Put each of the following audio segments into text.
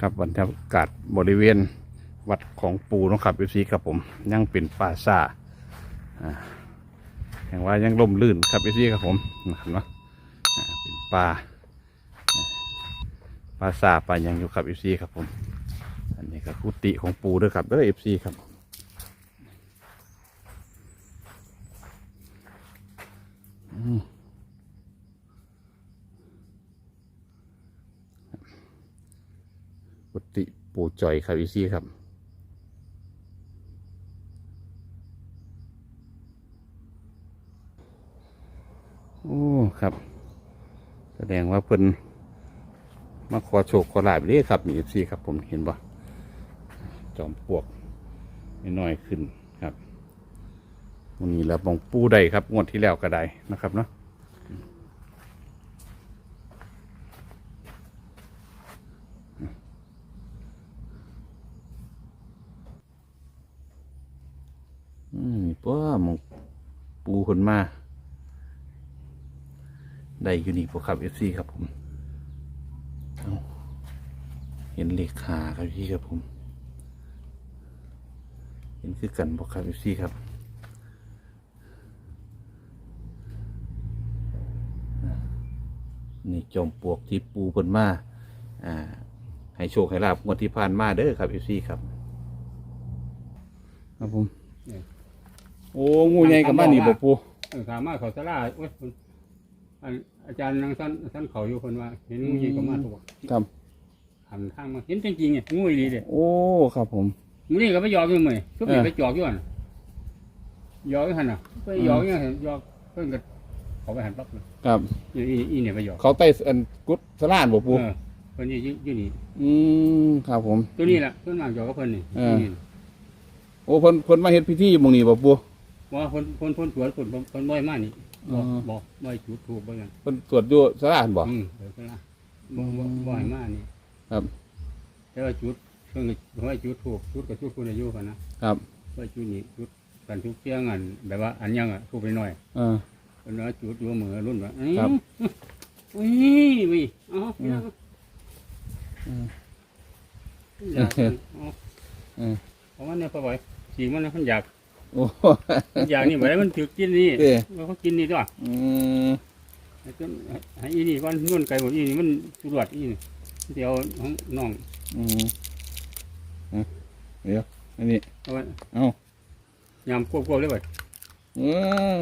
ครับบรรยากาศบริเวณวัดของปูนะครับเอฟซีครับผมยังเป็นป่าซาอ่าแห่งว่ายังล่มลื่นครับเอฟซีครับผมนะครับเนาะอ่าเป็นป่าป่าซาป่ายังอยู่ครับเอฟซีครับผมอันนี้ก็คุติของปูด้วยครับเด้อเอฟซีครับอืมกุฏิ ปูจ่อยครับอฟซีครับโอ้ครับ แสดงว่าเพิ่นมาขอโชคขอลาบเด้ครับมีเอฟซีครับ ผมเห็นบ่จอมปวกน้อยขึ้นครับวันนี้เราบองปูได้ครับงวดที่แล้วก็ได้นะครับเนาะ นี่ป้ามองปูคนมาได้อยู่นี่พวกครับเอฟซีครับผมเห็นเลขาครับพี่ครับผม เห็นคือกันพวกครับเอฟซีครับนี่จอมปลวกที่ปูเพิ่นมาอ่า ให้โชคให้ลาบงวดที่ผ่านมาเด้อครับเอฟซีครับ ครับผม โอ้งูใหญ่กับบ้านนี่บ่ปูเออสามารถเขาสลาโอ้ยคนอันอาจารย์นังสั้นสั้นเขาอยู่คนว่า เห็นงูยิงก็มาตัวครับ หันทางมาเห็นจริงๆเนี่ยงูอีหลีเด้โอ้ครับผมงูนี่ก็ไปหยอกอยู่มื้อทุกทีเออไปหยอกอยู่หั่นหยอกอยู่หั่นน่ะไปหยอกอยู่หั่นหยอกเพิ่นก็เขาไปหันปั๊บเลยครับอีอีอีเนี่ยไปหยอกเขาใต้อันกุดสลานบ่ปูเออเพิ่นอยู่อยู่นี่อืมครับผม ตัวนี้ล่ะเพิ่นมาหยอกกับเพิ่นนี่เออ นี่ โอ้เพิ่นเพิ่นมาเฮ็ดพิธีอยู่หม่องนี้บ่ปู่ ว่าเพิ่นเพิ่นเพิ่นตรวจเพิ่นเพิ่นบ่อยมานี่อ๋บ่อบ่บ่ให้จุดถูกบ่หยังเพิ่นตรวจอยู่สลานบ่ อืมเดี๋ยวก็ละบ่บ่บ่ให้มานี่ครับ แต่ว่าจุดเพิ่นก็ให้จุดถูกจุดกับจุดคุณอายุกันนะครับ ว่าจุดนี้จุดกันทุกเที่ยงอันแบบว่าอันยังอะถูกไปหน่อยเออ เพิ่นว่าจุดอยู่มือรุ่นว่าอื้อครับ อุ้ยวิเอ๋ออืมอืมอยากเอาเออเพราะว่าเนี่ยพอบ่อยสีมันน่ะมันอยาก โอ้มันอยากนี่บ่ได้มันถือกินนี่เด้ว่าเขากินนี่ด้วยอืมให้จนให้อีนี่ก่อนนุ่นไก่หมดอีนี่มันสุรวดอีนี่เดี๋ยวของน้องอืมอะเดี๋ยวอันนี้เอาไว้เอ้ายำควบๆเลยบ่เออ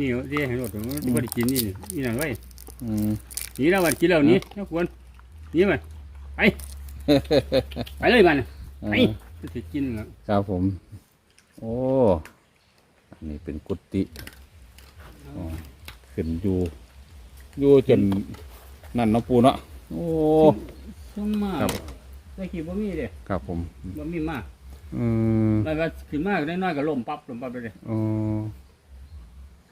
นี่เรียกให้รถมันบ่ได้กินนี่นี่นี่นั่นไว้อืมนี่แล้ววันกินแล้วนี่นะควรนี่มันไปไปเลยมันเอไปอมันสิกินแล้วครับผม โอ้อันนี้เป็นกุฏิอ๋อขึ้นอยู่อยู่จนนั่นเนาะปู่เนาะโอ้ซุ่มมาครับได้กี่บ่มีเด้ครับผมบ่มีมากอืมแล้วก็ขึ้นมากได้น้อยก็ล่มปั๊บล่มปั๊บเลยเด้อ๋อ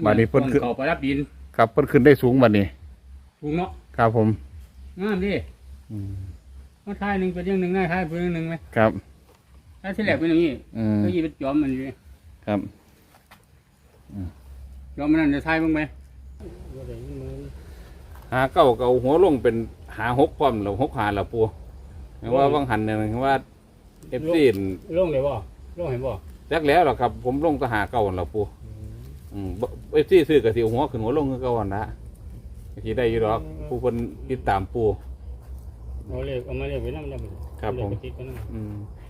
บัดนี้เพิ่นขึ้นเขาไปรับดิน ครับเพิ่นขึ้นได้สูงบัดนี้ถูกเนาะครับผมงามดิอืมมาทายหนึงเป็นอย่างหนึงได้ทายเป็นอย่างหนึงไหมครับ ถ้าที่แรกเป็นอย่างนี้อืมก็ยีเป็นจอมมันอยู่ครับจอมมันนั่นจะทายบ้างไหมหาเก้าเก้าหัวลงเป็นหาหกพร้อมแล้วหกหาแล้วปูแปลว่าบางหันเนี่ยว่าเอฟซีลงเลยบ่ลงเห็นบ่จักแล้วหรอครับ ผมลงแตหาเก้าแล้วปูอืมเอฟซีซื้อกระสิหัวขึ้นหัวลงคือเก้าวันละที่ได้อยู่หรอกผู้คนติดตามปูเอาเลยเอามาเลยไปน้ำน้ำครับผมเอาเลยไปติดกันน้ำอืมคนใด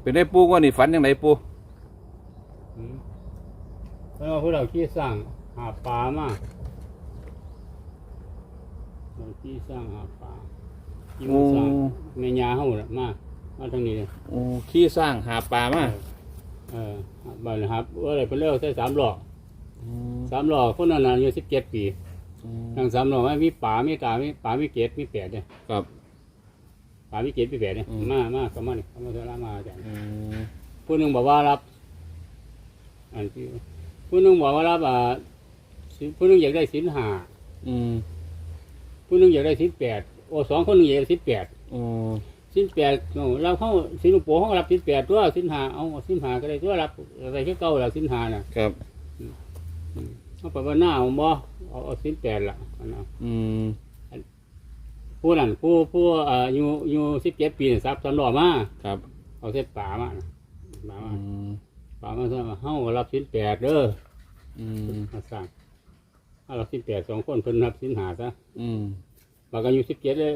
เป็นได้ปูว่านี่ฝันยังไงปูอืมแล้วเอาพวกเราขี้สร้างหาปลามาเราขี้สร้างหาปลาขี้มาโอ้สร้างแม่ยาเฮาน่ะมามาทางนี้เลยโอ้ขี้สร้างหาปลามาเออบ้านครับว่าอะไรเป็นเรื่องใช้สามหลอกสามหลอกคนนั้นอายุสิบเจ็ดปีทางสามหลอกว่ามีป่ามีกามีป่ามีเกศมีแปดเนี่ยครับ ป่ามีเกศมีแปดเนี่ยอืม มามาก็มาเนี่ยเขามาเทรามาอาจารย์อืมผู้หนึ่งบอกว่ารับอันที่ผู้หนึ่งบอกว่ารับอ่าสิผู้หนึ่งอยากได้สินหาอืมผู้หนึ่งอยากได้สินแปดโอ้สองคนหนึ่งอยากได้สินแปดโอ้สินแปดโอ้เราเข้าสินหลวงปู่เขารับสินแปดตัวสินหาเอาสินหาก็ได้ตัวรับอะไรแค่เก่าแล้วสินหาน่ะครับเอาไปว่าหน้าผมบ่เอาเอาสินแปดละอันนั้น อืม ผู้นั่นผู้ผู้เอ่ออายุอายุสิบเจ็ดปีนี่ซับสำรอมาครับเอาเส้นป่ามาน่ะป่าอืมามป่ามาซะเฮาก็รับสินแปดเด้ออืมมาสร้างเอารับสินแปดสองคนเพิ่นรับสินหาซะอืมบางอายุสิบเจ็ดเลย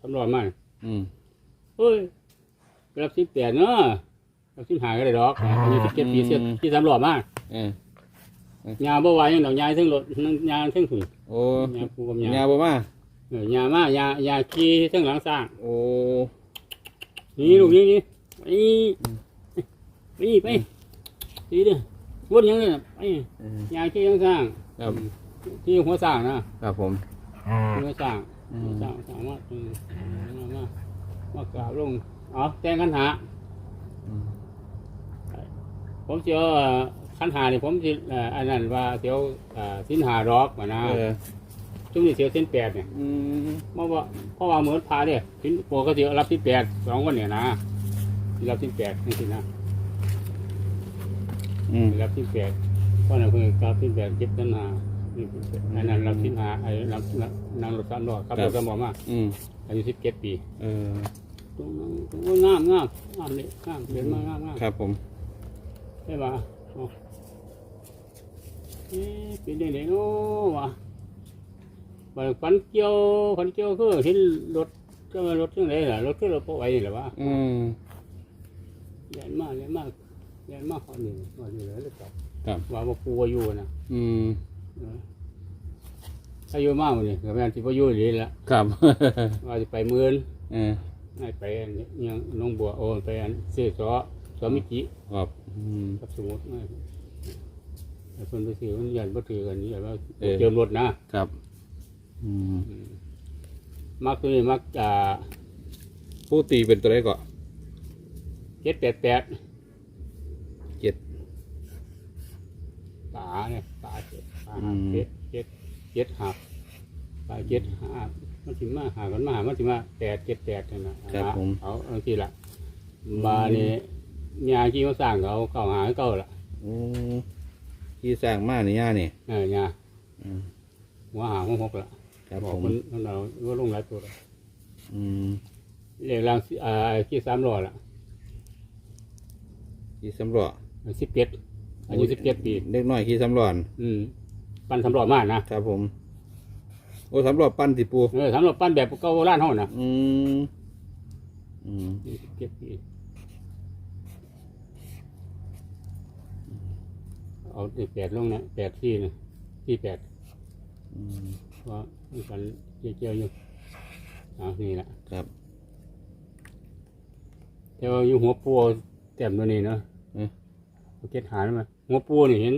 สำรอมาอืมเฮ้ยไปรับสินแปดเนาะรับสินหาก็ได้ดอกอายุสิบเจ็ดปีเสียที่สำรอมาเออยาบ่ไหวยังดอกยาทั้งรถทั้งยาทั้งถุงโอ้ยาปูกับยายาบ่มา เออยามายายาขี้ทั้งหลังสร้าง โอ้ นี่ลูกนี่นี่ไปนี่ไปนี่เด้อวนยังเลยไปอืมยาขี้ทั้งสร้างครับที่หัวสร้างนะครับผม หัวสร้างอืหัวมสร้างสร้างว่าเออมามามากราบลงเอาแต่งขันหาอืมผมเสียวขันหานี่ผมสิเอ่ออันนั้นว่าเสียวเอ่อสินหาดอกว่านะ เออ ช่วงนี้เสียวสินแปดเนี่ยอืมเพราะว่าเพราะว่าเหมือนพาเนี่ยสินปกติรับสินแปดสองคนเนี่ยนะรับสินแปดนี่สินะอืมรับสินแปดเพราะนั่นเพิ่งรับสินแปดเจ็บตันหานี่อันนั้นรับสินหาไอ้รับนางรถสามล้อขับรถสามล้อมาอืมอายุสิบเจ็ดปีเออตรงนั้นตรงนั้นงามงามงามเลยงามเดินมางามงามครับผมใช่ปะอ๋อเอ๊ะเป็นยังไงเนาะวะ บัดฝันเกี่ยวฝันเกี่ยวคือเห็นรถก็มารถที่ไหนล่ะรถคือรถปล่อยนี่แหละวะอืมใหญ่มากใหญ่มากใหญ่มากขอหนึ่งขอหนึ่งเลยเลยครับครับว่าบ่ปูว่าอยู่นะอืมเออถ้าอยู่มากมันนี่ก็แม่นที่ว่าอยู่ดีละครับว่าจะไปหมื่นเออให้ไปอันนี้ยังน้องบัวโอนไปอันซื้อซอซอมิจิครับอืมกับสมุดไม่ไอ้คนไปซื้อมันยันบ่ถือกันนี่แบบว่าเออเจิมรถนะครับ อืมมักตัวนี้มักอ่าผู้ตีเป็นตัวไหนก่อนเจ็ดแปดแปดเจ็ดป่าเนี่ยป่าเจ็ดป่าอืหักมเจ็ดเจ็ดเจ็ดหักป่าเจ็ดหักมันถึงมาหากันมาหามันถึงมาแปดเจ็ดแปดนั่นนะครับผม เอาเอาทีละมาเนี่ยยาที่เขาสร้างเขาเก่าหาเก่าละโอ้ที่สร้างมานี่ย่านี่เออยาอืมหัวหาหัวหกละ ครับบอกผมคนคนเราว่าลงหลายตัวละอืมเรียกรางอ่าขี้สามร้อยละขี่สำรวจสิบเจ็ดอายุสิบเจ็ดปี เล็กน้อยขี่สำรวจอืม ปั้นสำรวจมากนะครับผม โอ้สำรวจปั้นติปูเออสำรวจปั้นแบบเก่าโบราณห้องนะอืมอืมสิบเจ็ดปีเอาไอ้แปดลงนะแปดที่นะที่แปดอืม เพราะมันกันเกี่ยวๆอยู่อ่านี่แหละครับ แต่ว่าอยู่หัวปูเต็มตัวนี้เนาะเอ๊ะ เอาเก็ดหาได้ไหมหัวปูนี่เห็น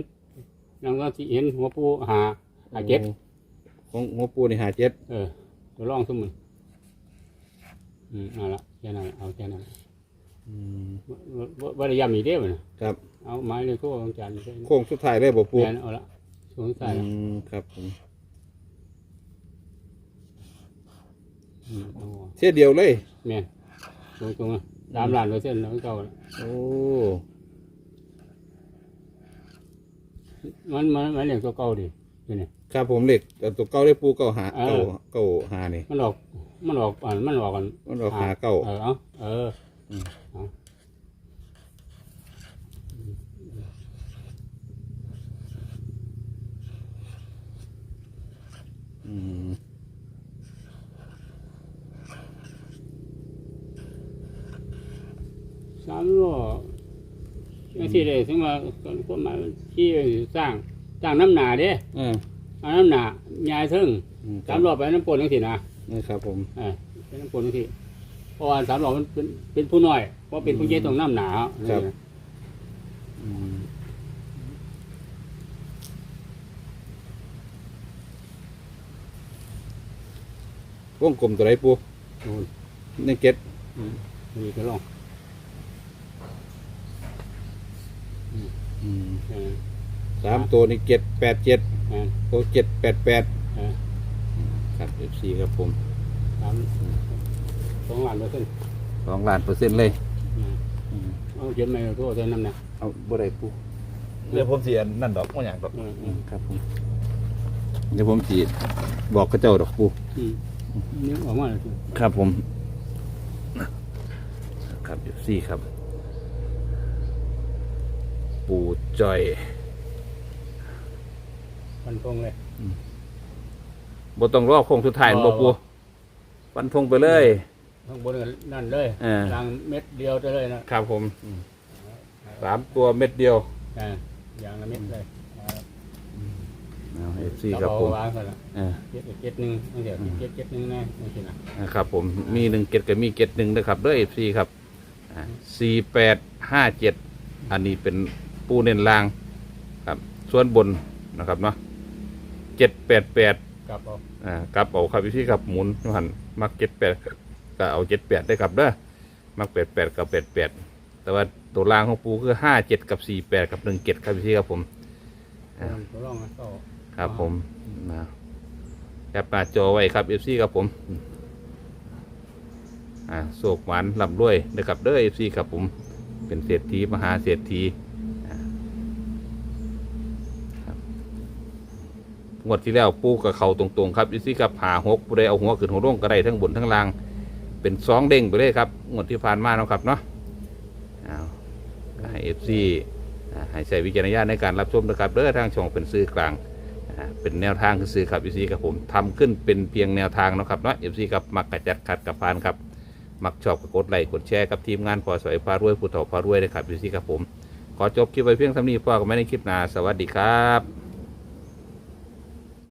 นางก็ที่เห็นหัวปูหาหาเก็ดโอ้ของหัวปูนี่หาเจ็ดเออตัวร่องสมุนอืมเอาละแค่นั้นละเอาแค่นั้นละอืมว่าว่าได้ย้ำอีกเด้อมันครับเอาไม้เลยโทษของจันทร์ไปโค้งสุดท้ายเลยบ่ปูแม่นเอาละช่วงท้ายอืละมครับผม อืม เอาเสียเดียวเลยแม่นตรงตรงๆอะสามล้านเปอร์เซ็นต์แล้วเก่าละโอ้มันมันมันเรียกตัวเก่าดินี่นี่ ครับผมเหล็กแต่ตัวเก้าได้ปูเก้าหาเออเก้าเก้าหานี่มันออกมันออกอ่ามันออกกัน มันออกหาเก้า เออเอาเอออม เอาอืมามล้อยังที่ได้ถึงว่าคนมาที่สร้างสร้างน้ำหนาเด้เอ่าเอาน้ำหนายายถึงคสารัมบล้อไปน้ำปนทั้งทีนะนี่ครับผม เออเป็นน้ำปนทั้งทีเพราะว่าสามล้อมันเป็นเป็นผู้น้อยเพราะเป็นผู้ใหญ่ต้องน้ำหนาครับนี่นะอืมวงกลมตัวไหนปูนู่นในเก็ตอืมนี่ก็ลอง อืมเออสามตัวนี่เจ็ดแปดเจ็ดเออโอ้เจ็ดแปดแปดเออครับเอฟซีครับผมสามสองล้านเปอร์เซ็นต์สองล้านเปอร์เซ็นต์เลยอืมอืมเอาเจ็ดไม่เอาตัวเท่านั้นนะเอาบ่ได้ปูเดี๋ยวผมสีนั่นดอกว่าอย่างดอกเออเออครับผมเดี๋ยวผมสีบอกกระเจ้าดอกปูอืมอนี่ออกมาแล้วสิครับผม ครับเอฟซีครับ ปูจอยฟันธงเลย บ่ต้องรอโค้งสุดท้ายบ่บ่ ปูฟันธงไปเลย ข้างบนก็นั่นเลยเออรางเม็ดเดียวจะเลยนะครับผมสามตัวเม็ดเดียวอ่าอย่างละเม็ดเลยเอฟซีเราครับเอาผมวางกันละเออเจ็ดเจ็ดหนึ่งตั้งเดี๋ยวเจ็ดเจ็ดหนึ่งนะนี่สินะนะครับผมมีหนึ่งเกตกับมีเกตหนึ่งนะครับเด้อเอฟซีครับสี่แปดห้าเจ็ดอันนี้เป็น ปูเน้นล่างครับ ส่วนบนนะครับเนาะเจ็ดแปดแปดกลับเอาอ่ากลับเอาครับพี่ครับหมุนยูหันมักเจ็ดแปดก็เอาเจ็ดแปดได้ครับเด้อมักแปดแปดกับแปดแปดแต่ว่าตัวล่างของปูคือห้าเจ็ดกับสี่แปดกับหนึ่งเจ็ดครับพี่ครับผม อ่า ตัวร่องนะก็ครับผมนะแคปหน้าจอไว้ครับเอฟซีครับผมอ่าโศกหวานลำรวยนะครับเด้อเอฟซีครับผม เป็นเศรษฐีมหาเศรษฐีอ่าครับ งวดที่แล้วปูกับเขาตรงๆครับอฟซีครับหาหกผู้ใดเอาหัวขึ้นหัวร่วงก็ได้ทั้งบนทั้งล่าง เป็นสองเด้งไปเลยครับงวดที่ผ่านมาเนาะครับเนาะเอาให้เอฟซีอ่าให้ใช้วิจารณญาณในการรับชมนะครับเด้อทางช่องเป็นสื่อกลางอ่าเป็นแนวทางคือสื่อครับอฟซีกับผมทำขึ้นเป็นเพียงแนวทางเนาะครับเนาะเอฟซีกับมักกระจัดขัดกับพานครับมักชอบกับกดไลค์กดแชร์กับทีมงานพอสวยพารวยผู้ถอพารวยนะครับเอฟซีกับผม ขอจบคลิปไว้เพียงเท่านี้พ่อกันไม่ในคลิปหน้า สวัสดีครับ